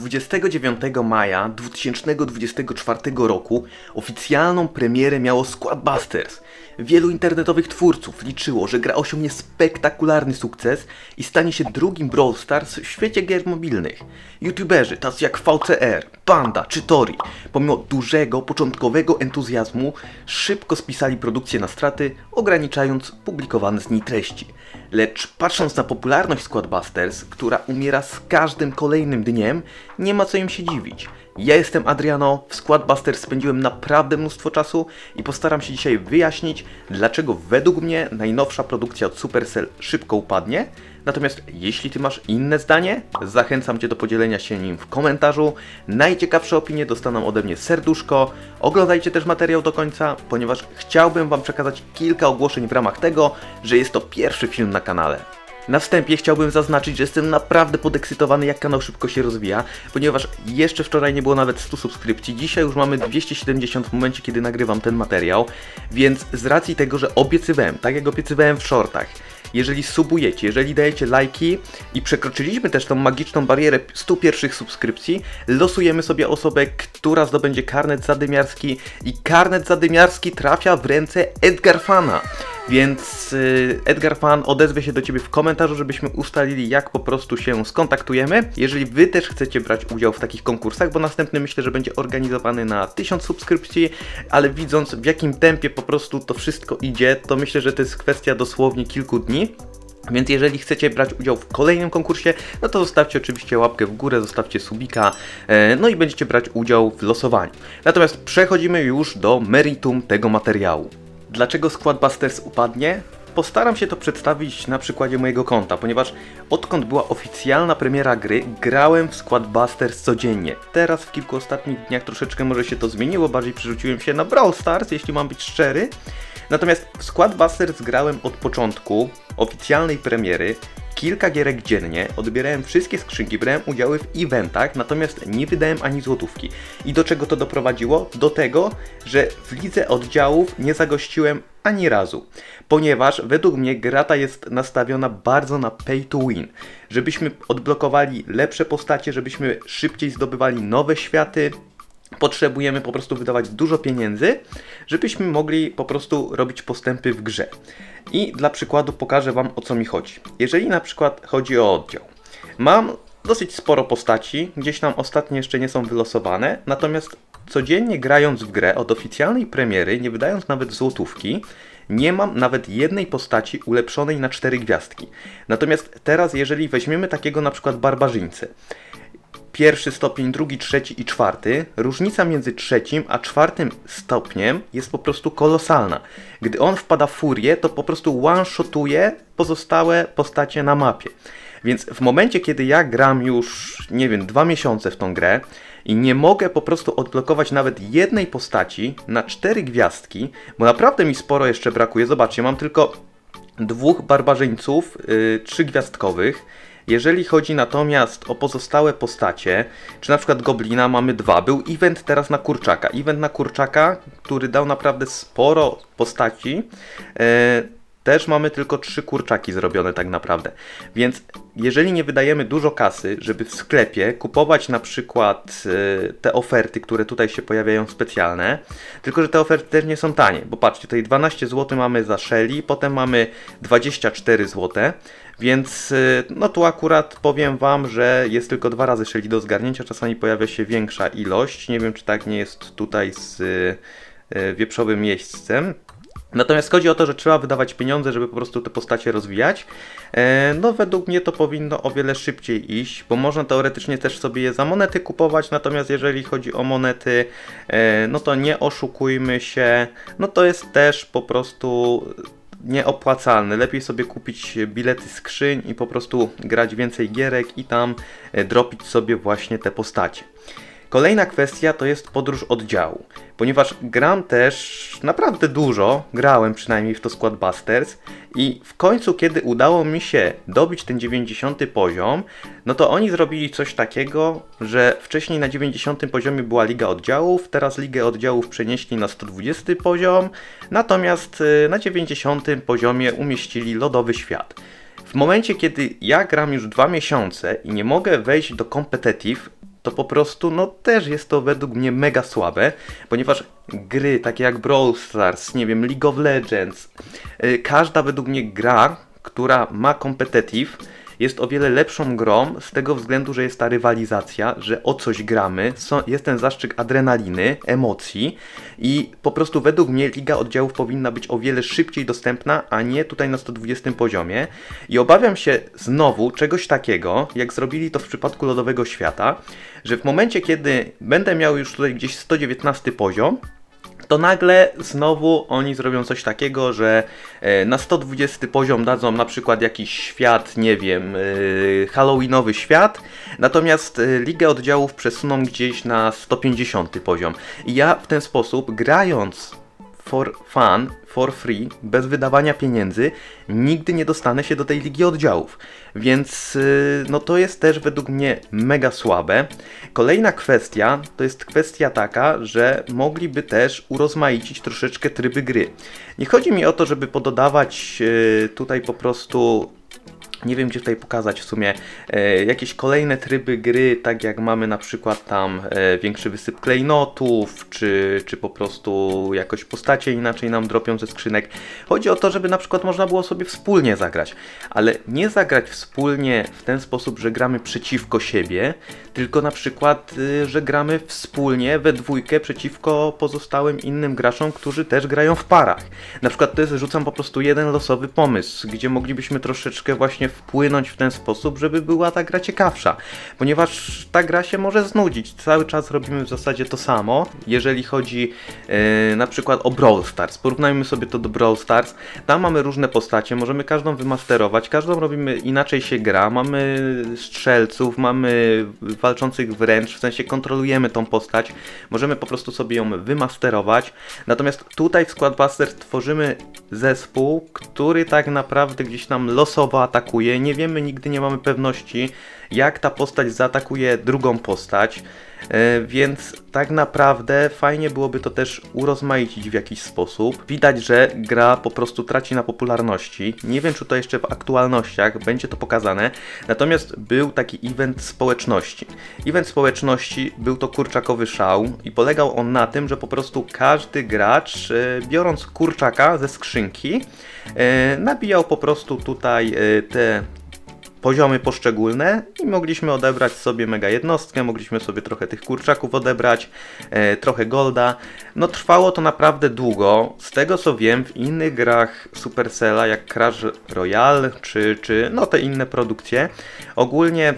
29 maja 2024 roku oficjalną premierę miało Squadbusters. Wielu internetowych twórców liczyło, że gra osiągnie spektakularny sukces i stanie się drugim Brawl Stars w świecie gier mobilnych. YouTuberzy tacy jak VCR, Panda czy Tori, pomimo dużego początkowego entuzjazmu, szybko spisali produkcję na straty, ograniczając publikowane z niej treści. Lecz patrząc na popularność Squadbusters, która umiera z każdym kolejnym dniem, nie ma co im się dziwić. Ja jestem Adriano, w Squadbusters spędziłem naprawdę mnóstwo czasu i postaram się dzisiaj wyjaśnić, dlaczego według mnie najnowsza produkcja od Supercell szybko upadnie. Natomiast jeśli Ty masz inne zdanie, zachęcam Cię do podzielenia się nim w komentarzu. Najciekawsze opinie dostaną ode mnie serduszko. Oglądajcie też materiał do końca, ponieważ chciałbym Wam przekazać kilka ogłoszeń w ramach tego, że jest to pierwszy film na kanale. Na wstępie chciałbym zaznaczyć, że jestem naprawdę podekscytowany, jak kanał szybko się rozwija, ponieważ jeszcze wczoraj nie było nawet 100 subskrypcji, dzisiaj już mamy 270 w momencie, kiedy nagrywam ten materiał, więc z racji tego, że obiecywałem, tak jak obiecywałem w shortach, jeżeli subujecie, jeżeli dajecie lajki i przekroczyliśmy też tą magiczną barierę 100 pierwszych subskrypcji, losujemy sobie osobę, która zdobędzie karnet zadymiarski i karnet zadymiarski trafia w ręce Edgar Fana. Więc y, Edgar Fan odezwie się do Ciebie w komentarzu, żebyśmy ustalili, jak po prostu się skontaktujemy. Jeżeli Wy też chcecie brać udział w takich konkursach, bo następny myślę, że będzie organizowany na 1000 subskrypcji, ale widząc w jakim tempie po prostu to wszystko idzie, to myślę, że to jest kwestia dosłownie kilku dni. Więc jeżeli chcecie brać udział w kolejnym konkursie, no to zostawcie oczywiście łapkę w górę, zostawcie subika, e, no i będziecie brać udział w losowaniu. Natomiast przechodzimy już do meritum tego materiału. Dlaczego Squadbusters upadnie? Postaram się to przedstawić na przykładzie mojego konta, ponieważ odkąd była oficjalna premiera gry, grałem w Squadbusters codziennie. Teraz w kilku ostatnich dniach troszeczkę może się to zmieniło, bardziej przerzuciłem się na Brawl Stars, jeśli mam być szczery. Natomiast w Squadbusters grałem od początku oficjalnej premiery, kilka gierek dziennie, odbierałem wszystkie skrzynki, brałem udziały w eventach, natomiast nie wydałem ani złotówki. I do czego to doprowadziło? Do tego, że w lidze oddziałów nie zagościłem ani razu, ponieważ według mnie gra ta jest nastawiona bardzo na pay to win, żebyśmy odblokowali lepsze postacie, żebyśmy szybciej zdobywali nowe światy, potrzebujemy po prostu wydawać dużo pieniędzy, żebyśmy mogli po prostu robić postępy w grze. I dla przykładu pokażę Wam o co mi chodzi. Jeżeli na przykład chodzi o oddział, mam dosyć sporo postaci, gdzieś tam ostatnie jeszcze nie są wylosowane, natomiast codziennie grając w grę od oficjalnej premiery, nie wydając nawet złotówki, nie mam nawet jednej postaci ulepszonej na 4 gwiazdki. Natomiast teraz, jeżeli weźmiemy takiego na przykład barbarzyńcę, pierwszy stopień, drugi, trzeci i czwarty, różnica między trzecim a czwartym stopniem jest po prostu kolosalna. Gdy on wpada w furię, to po prostu one-shotuje pozostałe postacie na mapie. Więc w momencie, kiedy ja gram już, nie wiem, dwa miesiące w tą grę i nie mogę po prostu odblokować nawet jednej postaci na cztery gwiazdki, bo naprawdę mi sporo jeszcze brakuje. Zobaczcie, mam tylko dwóch barbarzyńców, yy, trzygwiazdkowych. Jeżeli chodzi natomiast o pozostałe postacie, czy na przykład Goblina mamy dwa, był event teraz na Kurczaka. Event na Kurczaka, który dał naprawdę sporo postaci. E, też mamy tylko trzy kurczaki zrobione tak naprawdę. Więc jeżeli nie wydajemy dużo kasy, żeby w sklepie kupować na przykład e, te oferty, które tutaj się pojawiają specjalne, tylko że te oferty też nie są tanie, bo patrzcie, tutaj 12 zł mamy za Shelly, potem mamy 24 zł, więc y, no tu akurat powiem Wam, że jest tylko dwa razy Shelly do zgarnięcia, czasami pojawia się większa ilość. Nie wiem, czy tak nie jest tutaj z y, y, wieprzowym miejscem. Natomiast chodzi o to, że trzeba wydawać pieniądze, żeby po prostu te postacie rozwijać. E, no według mnie to powinno o wiele szybciej iść, bo można teoretycznie też sobie je za monety kupować, natomiast jeżeli chodzi o monety, e, no to nie oszukujmy się, no to jest też po prostu nieopłacalny. Lepiej sobie kupić bilety skrzyń i po prostu grać więcej gierek i tam e, dropić sobie właśnie te postacie. Kolejna kwestia to jest podróż oddziału, ponieważ gram też naprawdę dużo, grałem przynajmniej w to Squadbusters i w końcu kiedy udało mi się dobić ten 90 poziom, no to oni zrobili coś takiego, że wcześniej na 90 poziomie była Liga Oddziałów, teraz Ligę Oddziałów przenieśli na 120 poziom, natomiast y, na 90 poziomie umieścili Lodowy Świat. W momencie, kiedy ja gram już dwa miesiące i nie mogę wejść do competitive, to po prostu no też jest to według mnie mega słabe, ponieważ gry takie jak Brawl Stars, nie wiem, League of Legends, yy, każda według mnie gra, która ma competitive, jest o wiele lepszą grą z tego względu, że jest ta rywalizacja, że o coś gramy, jest ten zastrzyk adrenaliny, emocji i po prostu według mnie Liga Oddziałów powinna być o wiele szybciej dostępna, a nie tutaj na 120 poziomie. I obawiam się znowu czegoś takiego, jak zrobili to w przypadku Lodowego Świata, że w momencie, kiedy będę miał już tutaj gdzieś 119 poziom, to nagle znowu oni zrobią coś takiego, że e, na 120 poziom dadzą na przykład jakiś świat, nie wiem, e, halloweenowy świat, natomiast e, ligę oddziałów przesuną gdzieś na 150 poziom. I ja w ten sposób, grając for fun, for free, bez wydawania pieniędzy, nigdy nie dostanę się do tej ligi oddziałów. Więc yy, no to jest też według mnie mega słabe. Kolejna kwestia to jest kwestia taka, że mogliby też urozmaicić troszeczkę tryby gry. Nie chodzi mi o to, żeby pododawać yy, tutaj po prostu nie wiem, gdzie tutaj pokazać w sumie e, jakieś kolejne tryby gry, tak jak mamy na przykład tam e, większy wysyp klejnotów, czy, czy po prostu jakoś postacie inaczej nam dropią ze skrzynek. Chodzi o to, żeby na przykład można było sobie wspólnie zagrać, ale nie zagrać wspólnie w ten sposób, że gramy przeciwko siebie, tylko na przykład, y, że gramy wspólnie we dwójkę przeciwko pozostałym innym graczom, którzy też grają w parach. Na przykład to jest, rzucam po prostu jeden losowy pomysł, gdzie moglibyśmy troszeczkę właśnie wpłynąć w ten sposób, żeby była ta gra ciekawsza. Ponieważ ta gra się może znudzić. Cały czas robimy w zasadzie to samo, jeżeli chodzi yy, na przykład o Brawl Stars. Porównajmy sobie to do Brawl Stars. Tam mamy różne postacie, możemy każdą wymasterować, każdą robimy inaczej się gra. Mamy strzelców, mamy walczących wręcz, w sensie kontrolujemy tą postać. Możemy po prostu sobie ją wymasterować. Natomiast tutaj w Squadbusters tworzymy zespół, który tak naprawdę gdzieś nam losowo atakuje. Nie wiemy, nigdy nie mamy pewności, jak ta postać zaatakuje drugą postać. E, Więc tak naprawdę fajnie byłoby to też urozmaicić w jakiś sposób. Widać, że gra po prostu traci na popularności. Nie wiem, czy to jeszcze w aktualnościach będzie to pokazane. Natomiast był taki event społeczności. Event społeczności był to kurczakowy szał i polegał on na tym, że po prostu każdy gracz, e, biorąc kurczaka ze skrzynki, e, nabijał po prostu tutaj te poziomy poszczególne i mogliśmy odebrać sobie mega jednostkę, mogliśmy sobie trochę tych kurczaków odebrać, e, trochę golda. No trwało to naprawdę długo. Z tego co wiem, w innych grach Supercella, jak Crash Royale czy, czy no te inne produkcje, ogólnie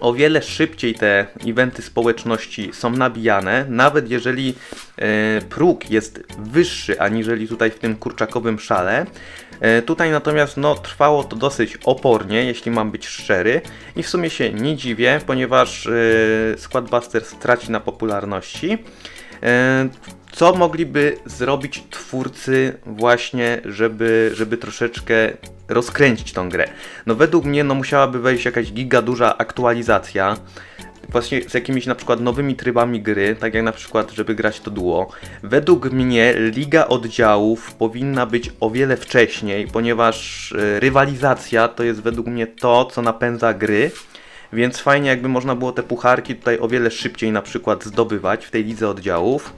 o wiele szybciej te eventy społeczności są nabijane, nawet jeżeli e, próg jest wyższy aniżeli tutaj w tym kurczakowym szale. E, tutaj natomiast no, trwało to dosyć opornie, jeśli mam być szczery i w sumie się nie dziwię, ponieważ e, Squadbusters traci na popularności. E, co mogliby zrobić twórcy właśnie, żeby, żeby troszeczkę rozkręcić tą grę? No według mnie no musiałaby wejść jakaś giga duża aktualizacja, właśnie z jakimiś na przykład nowymi trybami gry, tak jak na przykład, żeby grać to duo. Według mnie Liga Oddziałów powinna być o wiele wcześniej, ponieważ e, rywalizacja to jest według mnie to, co napędza gry. Więc fajnie jakby można było te pucharki tutaj o wiele szybciej na przykład zdobywać w tej lidze oddziałów.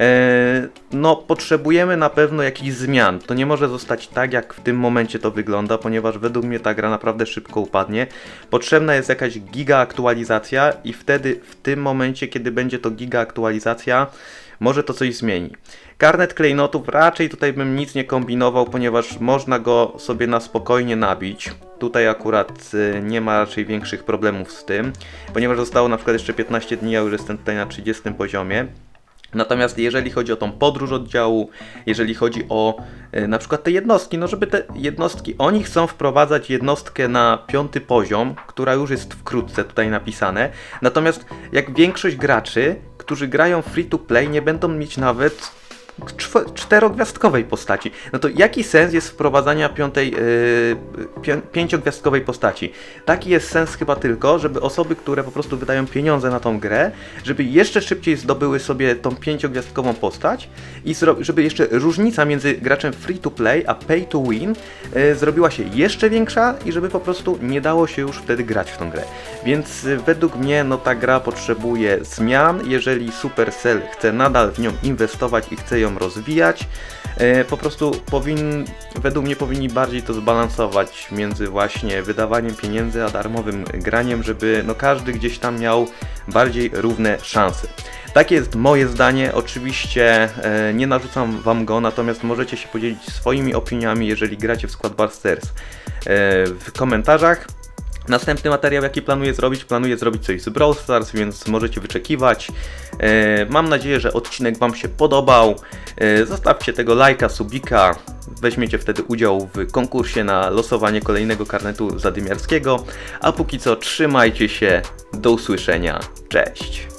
E, no, potrzebujemy na pewno jakichś zmian. To nie może zostać tak, jak w tym momencie to wygląda, ponieważ według mnie ta gra naprawdę szybko upadnie. Potrzebna jest jakaś giga aktualizacja i wtedy, w tym momencie, kiedy będzie to giga aktualizacja, może to coś zmieni. Karnet klejnotów raczej tutaj bym nic nie kombinował, ponieważ można go sobie na spokojnie nabić. Tutaj akurat y, nie ma raczej większych problemów z tym, ponieważ zostało na przykład jeszcze 15 dni, ja już jestem tutaj na 30 poziomie. Natomiast jeżeli chodzi o tą podróż oddziału, jeżeli chodzi o e, na przykład te jednostki, no żeby te jednostki, oni chcą wprowadzać jednostkę na piąty poziom, która już jest wkrótce tutaj napisane. Natomiast jak większość graczy, którzy grają free to play, nie będą mieć nawet czw- czterogwiazdkowej postaci. No to jaki sens jest wprowadzania piątej, yy, pię- pięciogwiazdkowej postaci? Taki jest sens chyba tylko, żeby osoby, które po prostu wydają pieniądze na tą grę, żeby jeszcze szybciej zdobyły sobie tą pięciogwiazdkową postać i żeby jeszcze różnica między graczem free to play a pay to win yy, zrobiła się jeszcze większa i żeby po prostu nie dało się już wtedy grać w tą grę. Więc yy, według mnie no ta gra potrzebuje zmian, jeżeli Supercell chce nadal w nią inwestować i chce ją rozwijać, e, po prostu powin, według mnie powinni bardziej to zbalansować między właśnie wydawaniem pieniędzy a darmowym graniem, żeby no każdy gdzieś tam miał bardziej równe szanse. Takie jest moje zdanie. Oczywiście e, nie narzucam wam go, natomiast możecie się podzielić swoimi opiniami, jeżeli gracie w Squad Busters e, w komentarzach. Następny materiał, jaki planuję zrobić, planuję zrobić coś z Brawl Stars, więc możecie wyczekiwać. E, mam nadzieję, że odcinek Wam się podobał. E, zostawcie tego lajka, subika. Weźmiecie wtedy udział w konkursie na losowanie kolejnego karnetu zadymiarskiego. A póki co trzymajcie się. Do usłyszenia. Cześć.